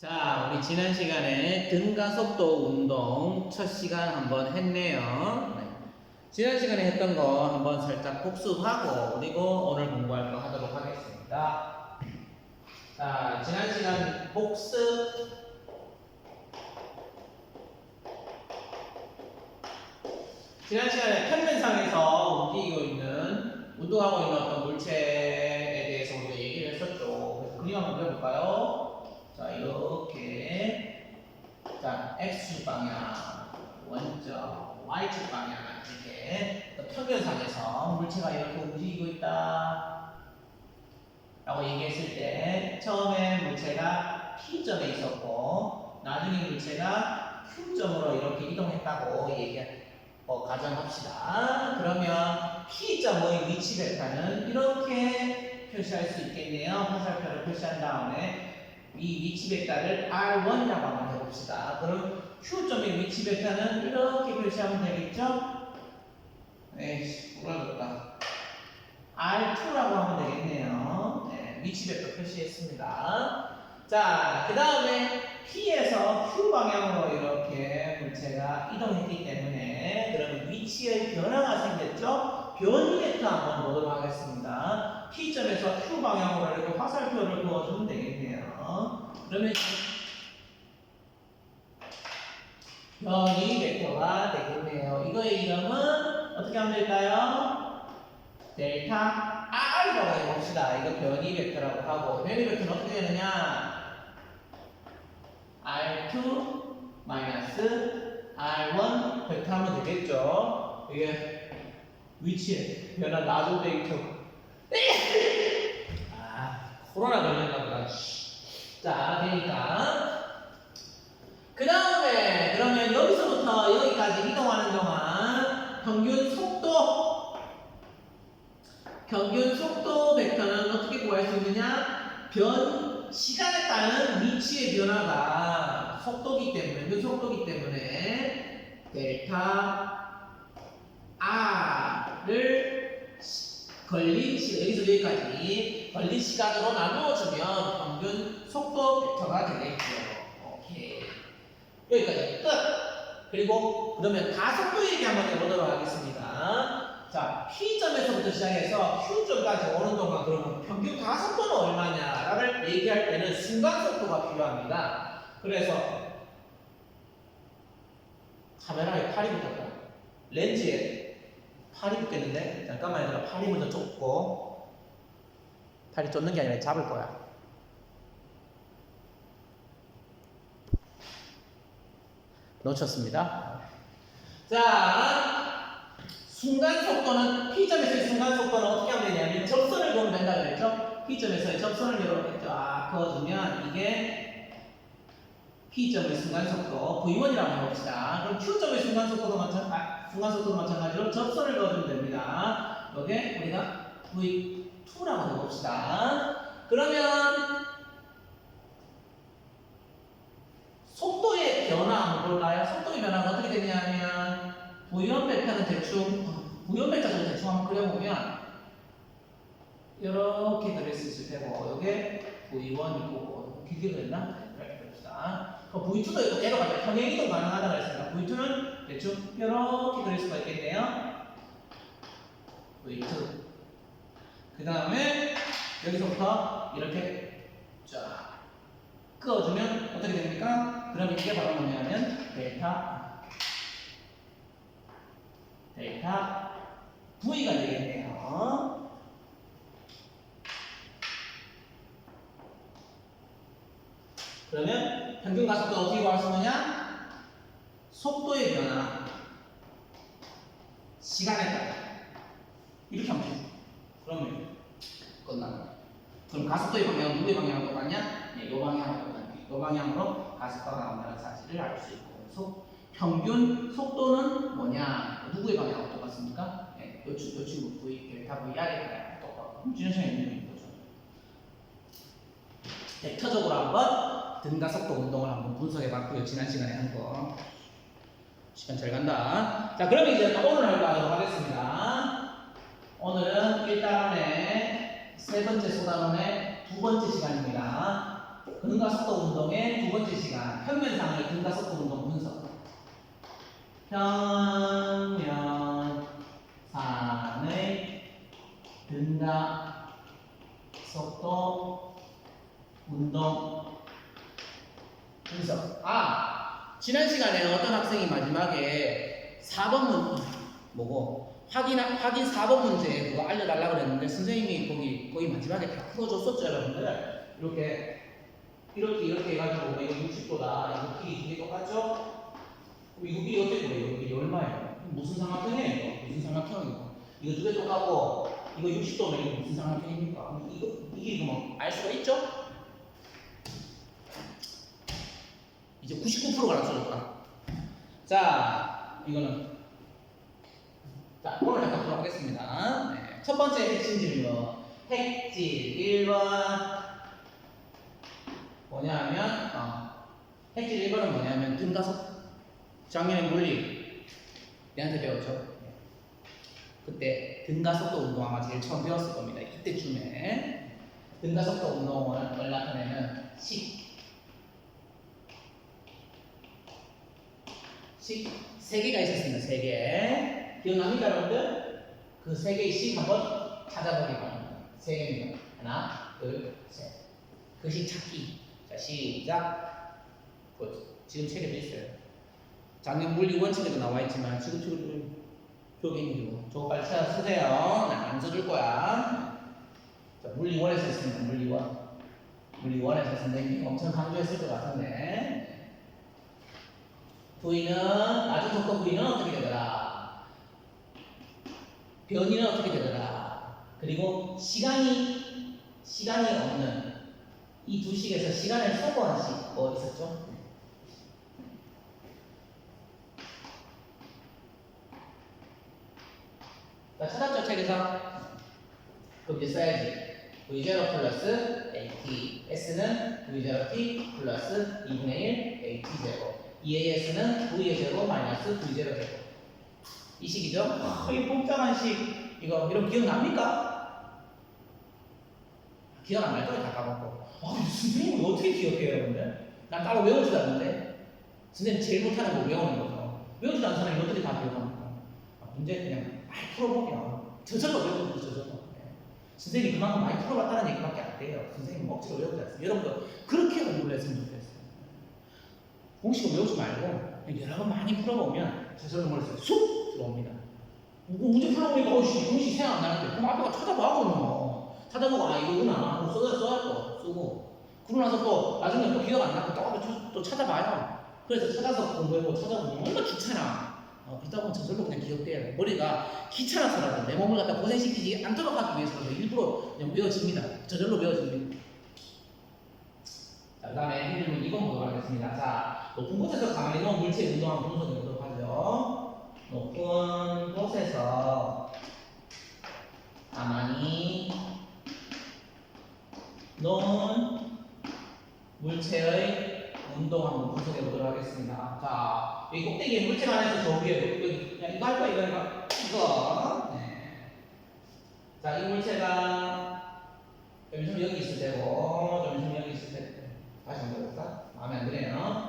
자, 우리 지난 시간에 등가속도 운동 첫 시간 한번 했네요. 네. 지난 시간에 했던 거 한번 살짝 복습하고 그리고 오늘 공부할 거 하도록 하겠습니다. 자, 지난 시간 복습 지난 시간에 평면상에서 움직이고 있는 운동하고 있는 어떤 물체에 대해서 우리가 얘기를 했었죠. 그래서 그림 한번 그려볼까요? 자 이렇게. 자 x 방향 원점 y축 방향 이렇게 평면상에서 물체가 이렇게 움직이고 있다. 라고 얘기했을 때 처음에 물체가 P점에 있었고 나중에 물체가 Q점으로 이렇게 이동했다고 얘기 어, 가정합시다. 그러면 P점의 위치 벡터는 이렇게 표시할 수 있겠네요. 화살표를 표시한 다음에 이 위치 벡터를 R1이라고 한번 해봅시다. 그럼 Q점의 위치 벡터는 이렇게 표시하면 되겠죠? 에이씨, 부러졌다. R2라고 하면 되겠네요. 네, 위치 벡터 표시했습니다. 자, 그 다음에 P에서 Q 방향으로 이렇게 물체가 이동했기 때문에 그러면 위치의 변화가 생겼죠? 변이 벡터 한번 보도록 하겠습니다. P점에서 Q 방향으로 이렇게 화살표를 그어주면 되겠네요. 그러면 변이 벡터가 되겠네요. 이거의 이름은 어떻게 하면 될까요? 델타 R이라고 해봅시다. 이거 변이 벡터라고 하고 변이 벡터는 어떻게 되느냐? R2 마이너스 R1 벡터 하면 되겠죠? 이게 위치에 변화 놔줘도 되겠죠? 아, 코로나 걸렸나 보다. 자, 되니까. 그 다음에, 그러면 여기서부터 여기까지 이동하는 동안 평균 속도, 평균 속도 벡터는 어떻게 구할 수 있느냐? 변, 시간에 따른 위치의 변화가 속도기 때문에, 그 속도기 때문에, 델타 R을 걸린 시간, 여기서 여기까지 걸린 시간으로 나누어주면 평균 속도 벡터가 되겠죠. 오케이. 여기까지 끝. 그리고 그러면 가속도 얘기 한번 해보도록 하겠습니다. 자, P점에서부터 시작해서 Q점까지 오는 동안 그러면 평균 가속도는 얼마냐를 얘기할 때는 순간 속도가 필요합니다. 그래서 카메라에 팔이 붙었다. 렌즈에 팔이 붙겠는데 잠깐만 얘들아 팔이 먼저 쫓고 팔이 쫓는 게 아니라 잡을 거야. 놓쳤습니다. 자, 순간 속도는 P점에서의 순간 속도는 어떻게 하면 되냐면 접선을 그으면 된다 그랬죠? P점에서의 접선을 이렇게 쫙 그어주면 이게 P점의 순간 속도 V1이라고 해봅시다. 그럼 Q점의 순간 속도도 마찬 아, 순 간 속도도 마찬가지로 접선을 그어주면 됩니다. 여기 우리가 V2라고 해봅시다. 그러면 속도의 변화 한번 볼까요? 속도의 변화가 어떻게 되냐면 부연 벡터는 대충 부연 벡터를 대충 한번 그려보면 이렇게 그릴 수 있을 테고 이게 V1 이고 길게 그렸나? 네, 이렇게 그립시다. 그럼 V2도 이거 얘로 가면 평행 이동 가능하다고 했습니다. V2는 대충 이렇게 그릴 수가 있겠네요. V2 그 다음에 여기서부터 이렇게 쫙 그어주면 어떻게 됩니까? 그럼 이게 바로 뭐냐면 델타 델타 V가 되겠네요. 그러면 평균 가속도 어떻게 구할 수 있느냐? 속도의 변화 시간에 따라 이렇게 하면 돼요. 그러면 끝나. 그럼 가속도의 방향은 누구의 방향으로 똑같냐? 네, 이 방향으로 똑같네. 이 방향으로 가속도가 나온다는 사실을 알 수 있고 속, 평균 속도는 뭐냐? 누구의 방향으로 똑같습니까? 네, 요, 친- 요 친구 V, 델타 V R의 방향으로 똑같고 시간에 있는 거죠. 벡터적으로 한번 등가속도 운동을 한번 분석해 봤고요. 지난 시간에 한 거. 시간 잘 간다. 자, 그러면 이제 오늘 할거 하도록 하겠습니다. 오늘은 1단원의 세 번째 소단원의 두 번째 시간입니다. 근가속도 운동의 두 번째 시간 평면상의 근가속도 운동 분석 평면상의 근가속도 운동 분석 아 지난 시간에 어떤 학생이 마지막에 4번 문 뭐고 확인 확인 4번 문제 그거 알려달라 그랬는데 선생님이 거기 거의 마지막에 다 풀어줬었죠 여러분들 이렇게 이렇게 이렇게 해가지고 뭐 이거 60도다 이거 길이 두개 똑같죠? 그럼 이거 길이 어떻게 돼요? 이거 길이 얼마예요? 무슨 삼각형이에요 이거? 무슨 삼각형이고 이거 두 개 똑같고 이거 60도면 이거 무슨 삼각형입니까? 이거 이 길이 뭐알 수가 있죠? 이제 99%가 맞춰줬다. 자, 이거는 자 오늘 잠깐 보도록 하겠습니다. 네. 첫 번째 핵심 질문. 핵질 1번 뭐냐면 어, 핵질 1번은 뭐냐면 등가속 작년에 물리 내한테 배웠죠. 네. 그때 등가속도 운동 아마 제일 처음 배웠을 겁니다. 이때쯤에 등가속도 운동을 나타내는 식 식, 세 개가 있었습니다. 세 개. 기억납니까, 여러분들? 그세식 한번 찾아보기 바랍니다. 세 개입니다. 하나, 둘, 셋. 그식 찾기. 자, 시작. 굿. 지금 책에도 있어요. 작년 물리 원칙에도 나와 있지만, 지금 지금 표기인이고. 저거 빨리 찾아 쓰세요. 나안 써줄 거야. 자, 물리 원에서 있습니다. 물리 원. 물리 원에서 선생님이 엄청 강조했을 것 같은데. 부위는 아주 속도 부위는 어떻게 되더라? 변이는 어떻게 되더라? 그리고 시간이 시간이 없는 이 두 식에서 시간을 소거한 식 뭐 있었죠? 자 찾았죠 책에서 그럼 이제 써야지 V0 플러스 AT S는 V0 T 플러스 2분의 1 AT 제곱 EAS는 V의 제곱 마이너스 V 제로 제곱 이 식이죠? 아, 이 복잡한 식 이거 이런 기억납니까? 기억 안 날 거예요 다 까먹고. 아 선생님 어떻게 기억해요 여러분들? 난 따로 외우지도 않는데. 선생님 제일 못하는 거 외우는 거죠 외우지도 않는 사람이 어떻게 다 기억합니까? 아, 문제 그냥 많이 풀어보면 저절로 외우는 거죠 저절로. 네. 선생님이 그만큼 많이 풀어봤다는 얘기밖에 안 돼요. 선생님 억지로 외우지 않습니다 여러분도 그렇게 공부를 했으면 좋겠어요 공식을 외우지 말고 여러 번 많이 풀어보면 저절로 머릿속에 쑥 들어옵니다. 뭐 문제 풀어보니까 어씨 공식 생각 안 나는데 그럼 앞에가 찾아봐 그러면 찾아보고 아 이거구나 하고 써야 써야 쓰고 그러고 나서 또 나중에 또 기억 안 나고 또, 또, 또 찾아봐요. 그래서 찾아서 공부해보고 찾아보면 얼마나 귀찮아. 어, 그러다 보면 저절로 그냥 기억돼요. 머리가 귀찮아서라도 내 몸을 갖다 고생시키지 않도록 하기 위해서라도 일부러 그냥 외워집니다. 저절로 외워집니다. 자, 그 다음에 해질문 2번 보도록 하겠습니다. 자, 높은 곳에서 가만히 놓은 물체 운동한 분석을 보도록 하죠. 높은 곳에서 가만히 놓은 물체의 운동 한번 분석해 보도록 하겠습니다. 자, 이 꼭대기에 물체가 안에서 저 위에 여기 그냥 이거 할 거야 이거 할까? 이거. 네. 자, 이 물체가 좀 있으면 여기 있을 테고 좀 있으면 여기 있을 테고 다시 한번 해볼까? 마음에 안 드네요.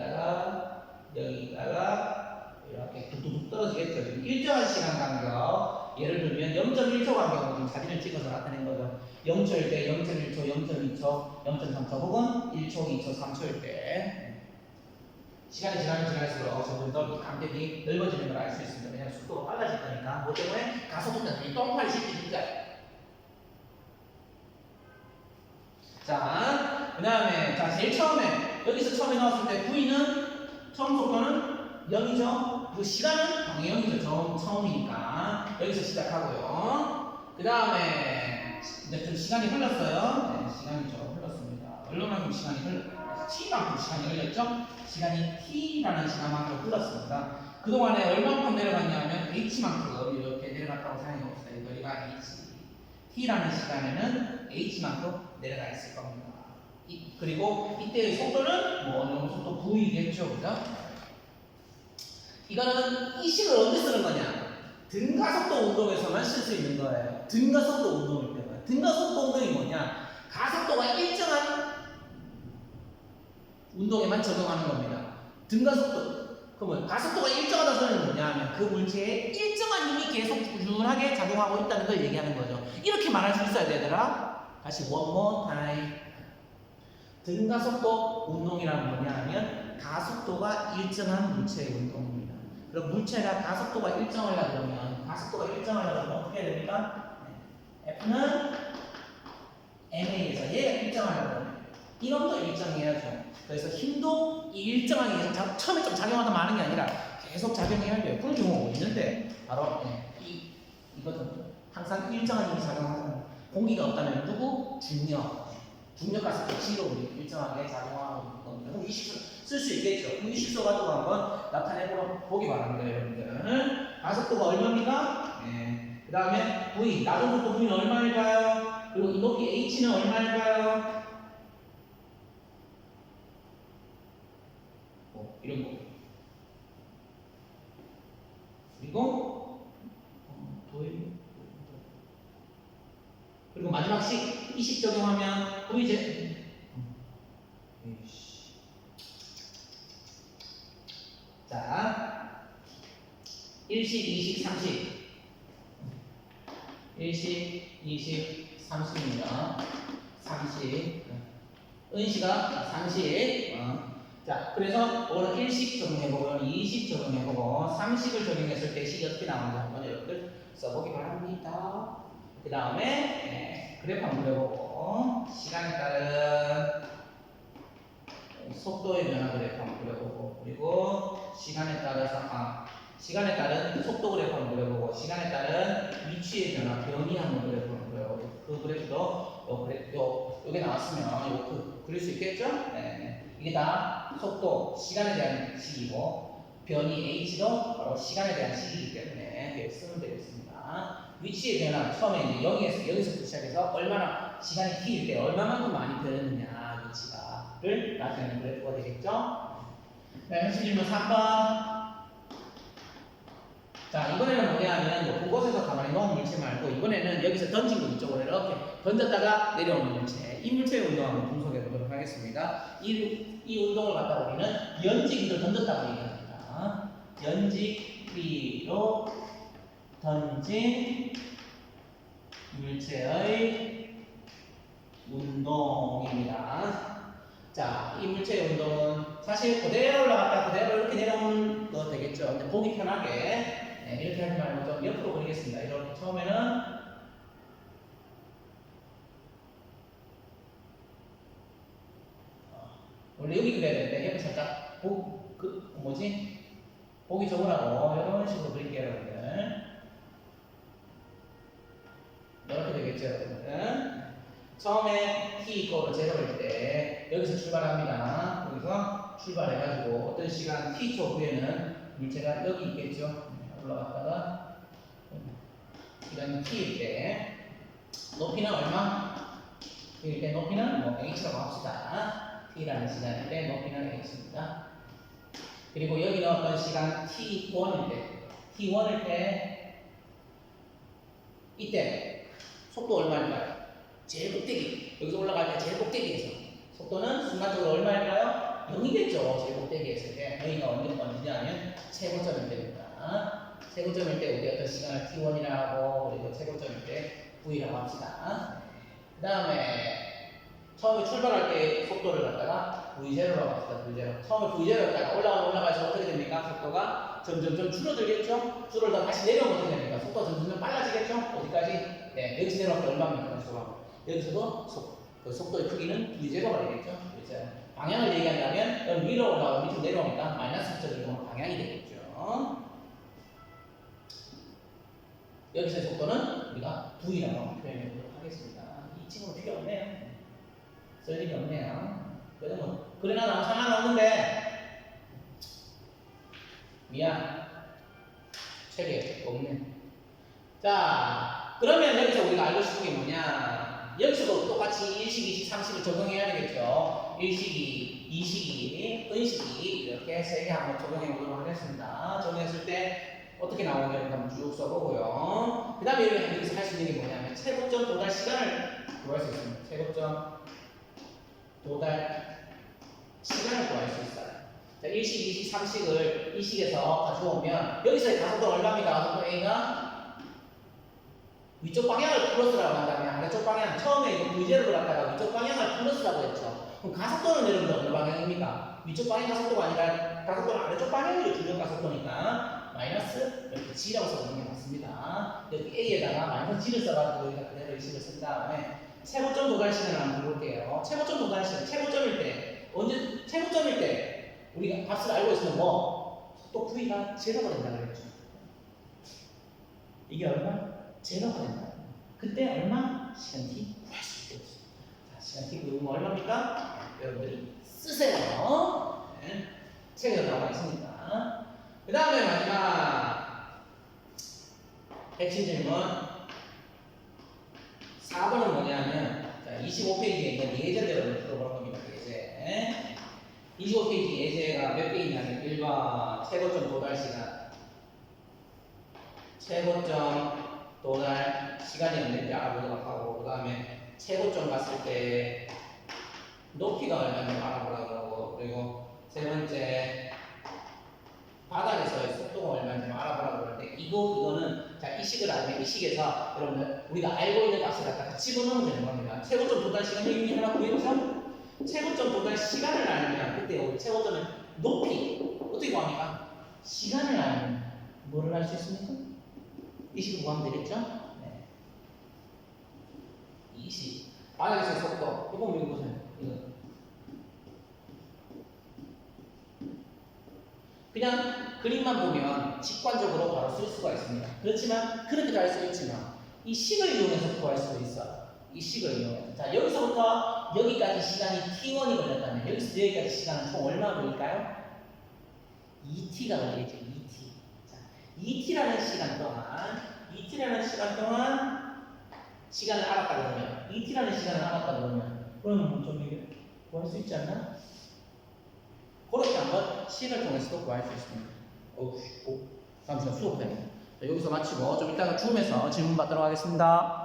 여기 있다가 여기 있다가 이렇게 뚝뚝뚝 떨어지겠죠. 일정한 시간 간격 예를 들면 0.1초 간격으로 지금 사진을 찍어서 나타낸 거죠. 0초일 때 0.1초, 0.2초, 0.3초 혹은 1초, 2초, 3초일 때 시간이 지나면 지날수록 점점 더 간격이 넓어지는 걸 알 수 있습니다. 왜냐하면 속도가 빨라질 거니까. 뭐 때문에 가속도 때문에 똥파리 시키니까. 자, 그 다음에, 자, 제일 처음에, 여기서 처음에 나왔을 때 V는, 처음 속도는 0이죠? 그 시간은 당연히 0이죠. 처음, 처음이니까. 여기서 시작하고요. 그 다음에, 이제 좀 시간이 흘렀어요. 네, 시간이 좀 흘렀습니다. 얼마만큼 시간이 흘렀어요? T만큼 시간이 흘렸죠? 시간이 T라는 시간만큼 흘렀습니다. 그동안에 얼마만큼 내려갔냐면 H만큼 이렇게 내려갔다고 생각해 봅시다. 이 거리가 H. T라는 시간에는 H만큼 내려가 있을 겁니다. 이, 그리고 이때의 속도는 뭐 어느 정도 속도 V겠죠, 그죠? 이거는 이 식을 언제 쓰는 거냐? 등가속도 운동에서만 쓸 수 있는 거예요. 등가속도 운동일 때만. 등가속도 운동이 뭐냐? 가속도가 일정한 운동에만 적용하는 겁니다. 등가속도 그러면 가속도가 일정하다 소리는 뭐냐 하면 그 물체에 일정한 힘이 계속 꾸준하게 작용하고 있다는 걸 얘기하는 거죠. 이렇게 말할 수 있어야 되더라. 다시 one more time. 등가속도 운동이란 뭐냐 하면 가속도가 일정한 물체의 운동입니다. 그럼 물체가 가속도가 일정하려 그러면 가속도가 일정하려 그러면 어떻게 해야 됩니까? 네. F는 MA에서 얘가 일정하려 그러면 이놈도 일정해야죠. 그래서 힘도 이 일정하게 자- 처음에 좀 작용하다 마는 게 아니라 계속 작용해야 돼요. 그런 경우가 있는데 바로 네, 이 이거든 항상 힘이 작용하는 공기가 없다면 누구 중력 중력 가속도 G로 우리 일정하게 작용하고 있는 겁니다. 이식소 쓸 수 있겠죠. 이식소 가지고 한번 나타내 보기 바랍니다, 여러분들. 가속도가 얼마입니까? 네. 그 다음에 V 낮은 속도 V는 얼마일까요? 그리고 이 높이 H는 얼마일까요? 뭐 이런 거. 그리고 어, 도일 그리고 마지막 식 이식 적용하면 V제 에이씨. 자 1식, 2식, 3식 1식, 2식, 3식입니다 3식 은시가 3식 어. 자, 그래서 오늘 1식 적용해보고 2식 적용해보고 3식을 적용했을 때 식이 어떻게 나오는지 한번 여러분들 써보기 바랍니다. 그 다음에 네, 그래프 한번 그려보고 시간에 따른 속도의 변화 그래프 한번 그려보고 그리고 시간에 따라서 아, 시간에 따른 속도 그래프 한번 그려보고 시간에 따른 위치의 변화 변이 한번 그래프 그려보고 그 그래프도 요 그래 요 요게 나왔으면 요 그, 그릴 수 있겠죠? 네. 이게 다 속도, 시간에 대한 식이고 변이 h도 바로 시간에 대한 식이기 때문에 쓰면 되겠습니다. 위치의 변화 처음에 이제 여기에서 여기서부터 시작해서 얼마나 시간이 t일 때 얼마만큼 많이 변했느냐 위치가를 나타내는 그래프가 되겠죠? 네, 현실 질문 3번. 자 이번에는 뭐냐면 뭐 그곳에서 가만히 놓은 물체 말고 이번에는 여기서 던진 거 이쪽으로 이렇게 던졌다가 내려오는 물체 이 물체의 운동 한번 분석해 보도록 하겠습니다. 이, 이 운동을 갖다 우리는 연직위로 던졌다고 얘기합니다. 연직위로 던진 물체의 운동입니다. 자, 이 물체의 운동은 사실 그대로 올라갔다 그대로 이렇게 내려오는 거 되겠죠. 근데 보기 편하게 네, 이렇게 하지 말고 좀 옆으로 그리겠습니다. 이렇게 처음에는 어, 원래 여기 그려야 되는데 옆에 살짝 보, 그 뭐지? 보기 좋으라고 이런 식으로 그릴게요, 여러분들. 여러분들. 처음에 t 이거로 제로일 때 여기서 출발합니다. 여기서 출발해가지고 어떤 시간 t초 후에는 물체가 여기 있겠죠. 올라갔다가 시간이 t일 때 높이는 얼마? t일 때 높이는 뭐 h라고 합시다. t라는 시간일 때 높이는 h입니다. 그리고 여기는 어떤 시간 t1일 때 t1일 때 이때 속도 얼마일까요? 제일 꼭대기 여기서 올라갈 때 제일 꼭대기에서 속도는 순간적으로 얼마일까요? 0이겠죠 제일 꼭대기에서 이제 여기가 언제 언제냐면 최고점일 때입니다 최고점일 때 우리 어떤 시간을 t1이라 하고 그리고 최고점일 때 v라고 합시다 그 다음에 처음에 출발할 때 속도를 갖다가 v0라고 합시다 v0 처음에 v0였다가 올라가 올라가서 어떻게 됩니까? 속도가 점점점 줄어들겠죠? 줄어들다 다시 내려오면 어떻게 됩니까? 속도가 점점점 빨라지겠죠? 어디까지? 내려올 때 얼마입니까? 속도가 여기서도 속, 그 속도의 크기는 v0가 되겠죠. 그래서 방향을 얘기한다면 여기 위로 올라가고 밑으로 내려오니까 마이너스 붙여줄 경우 방향이 되겠죠. 여기서의 속도는 우리가 v라고 표현해 보도록 하겠습니다. 이 친구는 필요 없네요. 쓸 일이 없네요. 그래도 뭐 그러나 난 상관 없는데 미안 책에 없네. 자 그러면 여기서 우리가 알고 싶은 게 뭐냐? 여기서도 똑같이 1식, 2식, 3식을 적용해야 되겠죠. 1식이, 2식이, 은식이 이렇게 세 개 한번 적용해 보도록 하겠습니다. 적용했을 때 어떻게 나오는지 한번 쭉 써보고요. 그 다음에 여기서 할 수 있는 게 뭐냐면 최고점 도달 시간을 구할 수 있습니다. 최고점 도달 시간을 구할 수 있어요. 자, 1식, 2식, 3식을 이 식에서 가지고 오면 여기서의 가속도는 얼마입니까? 가속도 A가 위쪽 방향을 플러스라고 한다면 아래쪽 방향 처음에 이거 V제로를 갖다가 위쪽 방향을 플러스라고 했죠. 그럼 가속도는 여러분들 어느 방향입니까? 위쪽 방향 가속도가 아니라 가속도는 아래쪽 방향이 중력 가속도니까 마이너스 이렇게 G라고 써주는 게 맞습니다. 여기 A에다가 마이너스 G를 써가지고 여기다 그대로 이 식을 쓴 다음에 최고점 도달 시간을 한번 볼게요. 최고점 도달 시간, 최고점일 때 언제 최고점일 때 우리가 값을 알고 있으면 뭐 속도 V가 제로가 된다 그랬죠. 이게 얼마? 제로가 된다. 그때 얼마? 시간 t 구할 수 있겠지. 자, 시간 t 구하면 얼마입니까? 여러분들이 쓰세요. 네. 책에 나와 있습니다. 그 다음에 마지막 핵심 질문 4번은 뭐냐면 자, 25페이지에 있는 예제대로 풀어볼 겁니다. 예제. 25페이지 예제가 몇개 있냐면 1번 최고점 도달 시간 최고점 도달 시간이 없는지 알아보도록 하고 그 다음에 최고점 갔을 때 높이가 얼마인지 알아보라고 하고 그리고 세 번째 바닥에서의 속도가 얼마인지 알아보라고 하는데 이거 이거는 자 이 식을 알면 이 식에서 여러분들 우리가 알고 있는 값을 갖다가 집어넣으면 되는 겁니다. 최고점 도달 시간 여기 하나 구해보죠. 최고점 도달 시간을 알면 그때 최고점은 높이 어떻게 구합니까? 시간을 알면 뭐를 할 수 있습니까? 이 식을 구하면 되겠죠? 네. 20 바닥에서 속도 이거 이거 보세요 이거 그냥 그림만 보면 직관적으로 바로 쓸 수가 있습니다. 그렇지만 그렇게도 할수 있지만 이 식을 이용해서 구할 수도 있어요. 이 식을 이용해서 자 여기서부터 여기까지 시간이 t1이 걸렸다면 여기서 여기까지 시간은 총 얼마 걸릴까요? 2t가 걸리겠죠. 2t. 자, 2t라는 시간 동안 2t라는 시간 동안 시간을 알았다 그러면 2t라는 시간을 알았다 그러면 그러면 좀 이게 구할 수 있지 않나? 그렇게 한번 식을 통해서도 구할 수 있습니다. 어우, 오, 잠시만 수업해. 자, 여기서 마치고 좀 이따가 줌에서 질문 받도록 하겠습니다.